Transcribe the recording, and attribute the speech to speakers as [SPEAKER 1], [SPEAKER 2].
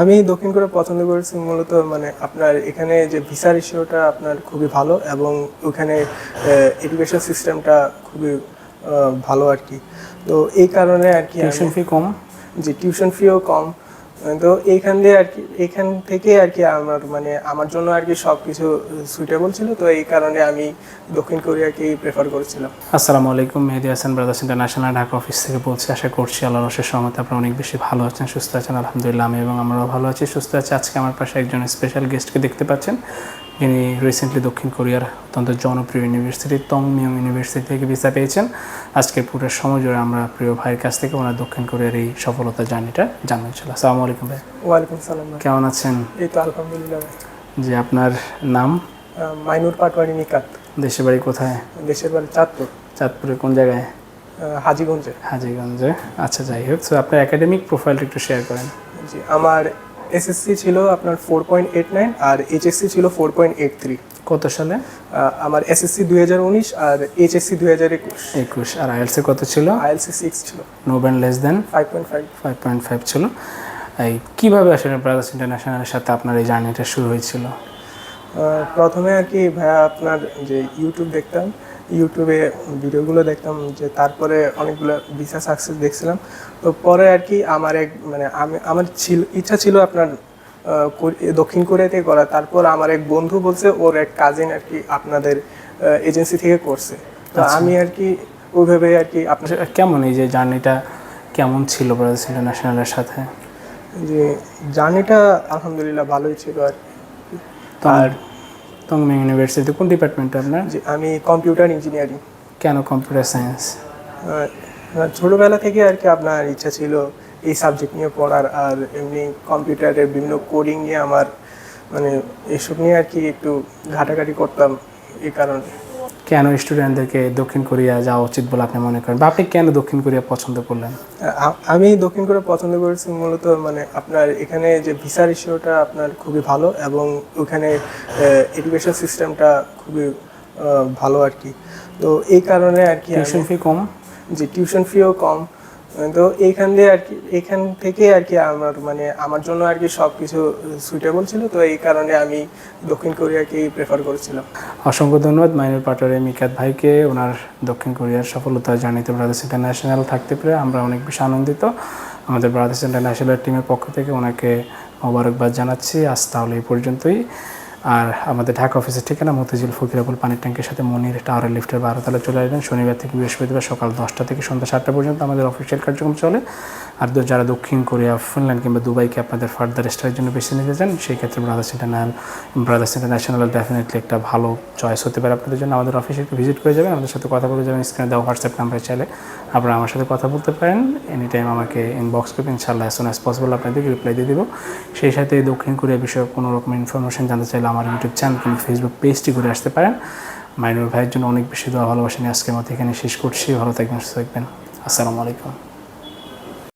[SPEAKER 1] আমি দক্ষিণ করে পছন্দ করেছি মূলত মানে আপনার এখানে যে ভিসা রেশিওটা আপনার খুবই ভালো এবং ওখানে এডুকেশন সিস্টেমটা খুবই ভালো আর কি। তো এই কারণে আর কি
[SPEAKER 2] টিউশন ফি কম?
[SPEAKER 1] যে টিউশন ফিও কম। তো এইখান দিয়ে আর কি এখান থেকে আর কি আমার মানে আমার জন্য আর কি সব কিছু সুইটেবল ছিল, তো এই কারণে আমি দক্ষিণ কোরিয়াকেই প্রেফার করেছিলাম।
[SPEAKER 2] আসসালামু আলাইকুম, Mehedi Hasan brothers international Dhaka office থেকে বলছি, আশা করছি আল্লাহ রসের সময় আপনারা অনেক বেশি ভালো আছেন, সুস্থ আছেন, আলহামদুলিল্লাহ, আমি এবং আমরাও ভালো আছি, সুস্থ আছি। আজকে আমার পাশে একজন স্পেশাল গেস্টকে দেখতে পাচ্ছেন। যিনি রিসেন্টলি দক্ষিণ কোরিয়ার অত্যন্ত জনপ্রিয় ইউনিভার্সিটি টং মিয়ং ইউনিভার্সিটি থেকে ভিসা পেয়েছেন। আজকের পুরো সময় জুড়ে আমরা প্রিয় ভাইয়ের কাছ থেকে ওনার দক্ষিণ কোরিয়ার এই সফলতা জার্নিটা জানতে চলো আসসালামু আলাইকুম ভাই।
[SPEAKER 1] ওয়ালাইকুম সালাম।
[SPEAKER 2] কেমন আছেন?
[SPEAKER 1] এই তো আলহামদুলিল্লাহ।
[SPEAKER 2] যে আপনার নাম?
[SPEAKER 1] মাইনুর পাটওয়ারি নিকাত।
[SPEAKER 2] দেশের বাড়ি কোথায়?
[SPEAKER 1] দেশের বাড়ি চাঁদপুর।
[SPEAKER 2] চাঁদপুরে কোন জায়গায়?
[SPEAKER 1] হাজীগঞ্জে।
[SPEAKER 2] হাজিগঞ্জে। আচ্ছা যাই হোক। তো আপনার একাডেমিক প্রোফাইলটা একটু শেয়ার করেন।
[SPEAKER 1] জি আমার এসএসসি ছিল আপনার ফোর পয়েন্ট এইট নাইন আর এইচএসসি ছিল ফোর পয়েন্ট এইট থ্রি
[SPEAKER 2] কত সালে?
[SPEAKER 1] আমার এসএসসি দুই হাজার উনিশ আর এইচএসসি দুই হাজার একুশ।
[SPEAKER 2] একুশ। আর আইএলসে কত ছিল?
[SPEAKER 1] আইএলসি সিক্স ছিল।
[SPEAKER 2] No band less than
[SPEAKER 1] five point five
[SPEAKER 2] five point five ছিল। এই কীভাবে আসলে ব্রাদার্স ইন্টারন্যাশনালের সাথে আপনার এই জার্নিটা শুরু হয়েছিল?
[SPEAKER 1] প্রথমে আর কি ভাইয়া আপনার যে ইউটিউব দেখতাম ইউটিউবে ভিডিওগুলো দেখতাম যে তারপরে অনেকগুলো ভিসা সাকসেস দেখছিলাম। তো পরে আর কি আমার এক মানে আমি আমার ছিল ইচ্ছা ছিল আপনার দক্ষিণ কোরিয়াতে করা। তারপর আমার এক বন্ধু বলছে ওর এক কাজিন আর কি আপনাদের এজেন্সি থেকে করছে। তো আমি আর কি ওইভাবে আর কি আপনার
[SPEAKER 2] আসলে কেমন এই যে জার্নিটা কেমন ছিল ব্রাদার্স ইন্টারন্যাশনালের সাথে?
[SPEAKER 1] যে জার্নিটা আলহামদুলিল্লাহ ভালোই ছিল আর কি।
[SPEAKER 2] আর টংমিং ইউনিভার্সিটিতে কোন ডিপার্টমেন্টে আপনার?
[SPEAKER 1] যে আমি কম্পিউটার ইঞ্জিনিয়ারিং
[SPEAKER 2] কেন কম্পিউটার সায়েন্স
[SPEAKER 1] ছোটবেলা থেকে আর কি আপনার ইচ্ছা ছিল এই সাবজেক্ট নিয়ে পড়ার আর এমনি কম্পিউটারের বিভিন্ন কোডিং নিয়ে আমার মানে এসব নিয়ে আর কি একটু ঘাটাঘাটি করতাম এই কারণে।
[SPEAKER 2] কেন স্টুডেন্টদেরকে দক্ষিণ কোরিয়া যাওয়া উচিত বলে আপনি মনে করেন? বা আপনি কেন দক্ষিণ কোরিয়া পছন্দ করলেন?
[SPEAKER 1] আমি দক্ষিণ কোরিয়া পছন্দ করেছি মূলত মানে আপনার এখানে যে ভিসা রেশিওটা আপনার খুবই ভালো এবং ওখানে এডুকেশন সিস্টেমটা খুবই ভালো আর কি। তো এই কারণে আর কি
[SPEAKER 2] টিউশন ফি কম?
[SPEAKER 1] যে টিউশন ফিও কম। তো এইখান দিয়ে আর কি, এখান থেকে আর কি আমার মানে আমার জন্য আর কি সব কিছু সুইটেবল ছিল, তো এই কারণে আমি দক্ষিণ কোরিয়াকেই প্রেফার করেছিলাম।
[SPEAKER 2] অসংখ্য ধন্যবাদ মাইনুর পাটোয়ারি মিকাত ভাইকে। ওনার দক্ষিণ কোরিয়ার সফলতা জানিতে ব্রাদার্স ইন্টারন্যাশনাল থাকতে পেরে আমরা অনেক বেশি আনন্দিত। আমাদের ব্রাদার্স ইন্টারন্যাশনাল টিমের পক্ষ থেকে ওনাকে মোবারকবাদ জানাচ্ছি। আজ তাহলে এই পর্যন্তই। আর আমাদের ঢাকা অফিসের ঠিকানা মতিঝিল ফকিরাপুল পানির ট্যাঙ্কের সাথে মনির টাওয়ারের লিফটের বারোতলা চলে আসবেন শনিবার থেকে বৃহস্পতিবার সকাল দশটা থেকে সন্ধ্যা সাতটা পর্যন্ত আমাদের অফিসিয়াল কার্যক্রম চলে। আর যারা দক্ষিণ কোরিয়া, ফিনল্যান্ড কিংবা দুবাইকে আপনাদের ফার্দার স্টারের জন্য বেছে নিতে চান, সেই ক্ষেত্রে brothers international brothers international definitely একটা ভালো চয়েস হতে পারে আপনাদের জন্য। আমাদের অফিসে একটু ভিজিট করে যাবেন, আমাদের সাথে কথা বলে যাবেন স্ক্রিনে দেওয়া হোয়াটসঅ্যাপ নাম্বারে চাইলে আপনারা আমার সাথে কথা বলতে পারেন। এনি টাইম আমাকে ইনবক্স করবেন ইনশাল্লাহ অ্যাজ সুন অ্যাজ পসিবল আপনাদেরকে রিপ্লাই দিয়ে দেবো। সেই সাথে দক্ষিণ কোরিয়া বিষয়ে কোনো রকম ইনফরমেশন জানতে চাইলে আমার ইউটিউব চ্যানেল কিংবা ফেসবুক পেজটি ঘুরে আসতে পারেন। মাইনুর ভাইয়ের জন্য অনেক বেশি দোয়া ভালোবাসা নিয়ে আজকের মতো এখানে শেষ করছি। ভালো থাকবেন, সুস্থ থাকবেন। আসসালামু আলাইকুম।